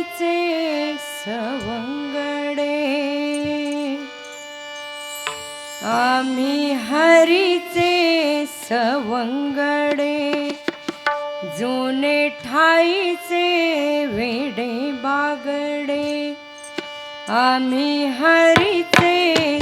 आईचे सवंगडे. आम्ही हरीचे सवंगडे जुने ठाईचे वेडे बागडे. आम्ही हरीचे